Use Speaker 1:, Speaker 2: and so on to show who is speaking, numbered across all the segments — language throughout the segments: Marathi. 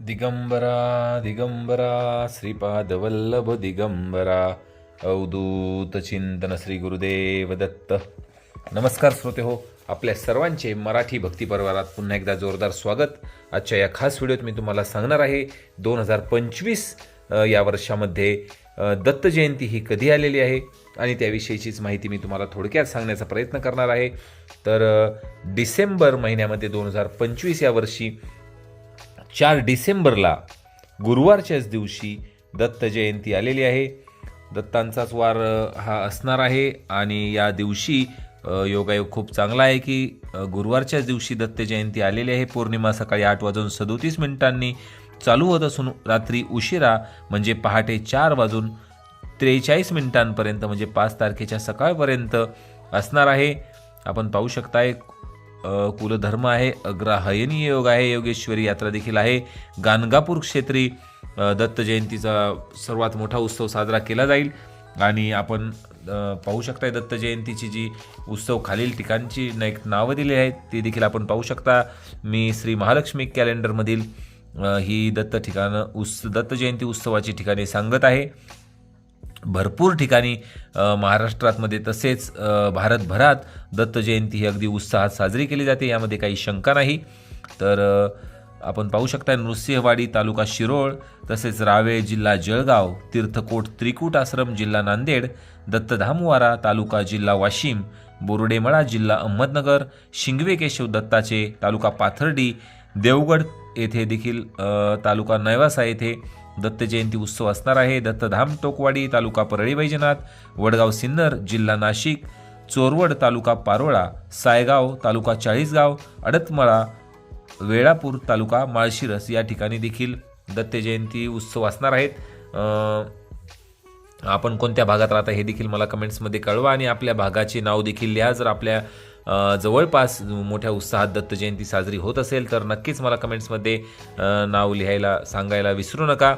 Speaker 1: दिगंबरा दिगंबरा श्रीपादवल्लभ दिगंबरा अवधूत चिंतन श्री गुरुदेव दत्त. नमस्कार श्रोते हो आपल्या सर्वांचे मराठी भक्ती परिवारात पुन्हा एकदा जोरदार स्वागत. आजच्या या खास व्हिडिओत मी तुम्हाला सांगणार आहे दोन हजार पंचवीस या वर्षामध्ये दत्त जयंती ही कधी आलेली आहे आणि त्याविषयीचीच माहिती मी तुम्हाला थोडक्यात सांगण्याचा प्रयत्न करणार आहे. तर डिसेंबर महिन्यामध्ये दोन हजार पंचवीस या वर्षी चार डिसेंबरला गुरुवारच्याच दिवशी दत्त जयंती आलेली आहे. दत्तांचाच वार हा असणार आहे आणि या दिवशी योगायोग खूप चांगला आहे की गुरुवारच्याच दिवशी दत्त जयंती आलेली आहे. पौर्णिमा सकाळी आठ वाजून सदोतीस मिनिटांनी चालू होत असून रात्री उशिरा म्हणजे पहाटे चार वाजून त्रेचाळीस मिनिटांपर्यंत म्हणजे पाच तारखेच्या सकाळपर्यंत असणार आहे. आपण पाहू शकताय कुलधर्म आहे अग्रहायनीय योग आहे योगेश्वरी यात्रा देखील आहे. गाणगापूर क्षेत्री दत्त जयंतीचा सर्वात मोठा उत्सव साजरा केला जाईल. आणि आपण पाहू शकताय दत्त जयंतीची जी उत्सव खालील ठिकाणची नाईक एक नावं दिली आहेत ती देखील आपण पाहू शकता. मी श्री महालक्ष्मी कॅलेंडरमधील ही दत्त ठिकाणं उत्स दत्त जयंती उत्सवाची ठिकाणे सांगत आहे. भरपूर ठिकाणी महाराष्ट्रातमध्ये तसेच भारतभरात दत्त जयंती ही अगदी उत्साहात साजरी केली जाते. यामध्ये काही शंका नाही. तर आपण पाहू शकता नृसिंहवाडी तालुका शिरोळ तसेच रावे जिल्हा जळगाव तीर्थकोट त्रिकूट आश्रम जिल्हा नांदेड दत्तधामवारा तालुका जिल्हा वाशिम बोर्डेमळा जिल्हा अहमदनगर शिंगवे केशव दत्ताचे तालुका पाथर्डी देवगड येथे देखील तालुका नैवासा येथे दत्त जयंती उत्सव असणार आहे. दत्तधाम टोकवाडी तालुका परळी वैजनाथ वडगाव सिन्नर जिल्हा नाशिक चोरवड तालुका पारोळा सायगाव तालुका चाळीसगाव अडतमळा वेळापूर तालुका माळशिरस या ठिकाणी देखील दत्त जयंती उत्सव असणार आहेत. आपण कोणत्या भागात राहता हे देखील मला कमेंट्समध्ये कळवा आणि आपल्या भागाचे नाव देखील लिहा. जर आपल्या जवळपास मोठ्या उत्साहात दत्त जयंती साजरी होत असेल तर नक्कीच मला कमेंट्समध्ये नाव लिहायला सांगायला विसरू नका.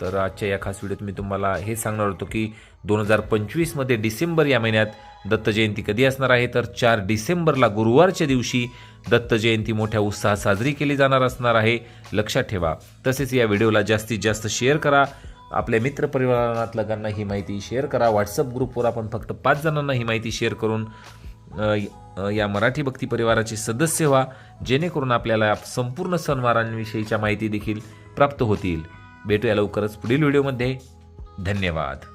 Speaker 1: तर आजच्या या खास व्हिडिओत मी तुम्हाला हे सांगणार होतो की दोन हजार पंचवीसमध्ये डिसेंबर या महिन्यात दत्त जयंती कधी असणार आहे? तर चार डिसेंबरला गुरुवारच्या दिवशी दत्त जयंती मोठ्या उत्साहात साजरी केली जाणार असणार आहे. लक्षात ठेवा. तसेच या व्हिडिओला जास्तीत जास्त शेअर करा. आपल्या मित्रपरिवारातल्या ही माहिती शेअर करा. व्हॉट्सअप ग्रुपवर आपण फक्त पाच जणांना ही माहिती शेअर करून या मराठी भक्ती परिवाराचे सदस्य व्हा जेणेकरून आपल्याला संपूर्ण सणवारांविषयीच्या माहिती देखील प्राप्त होतील. भेटूया लवकरच पुढील व्हिडिओमध्ये. धन्यवाद.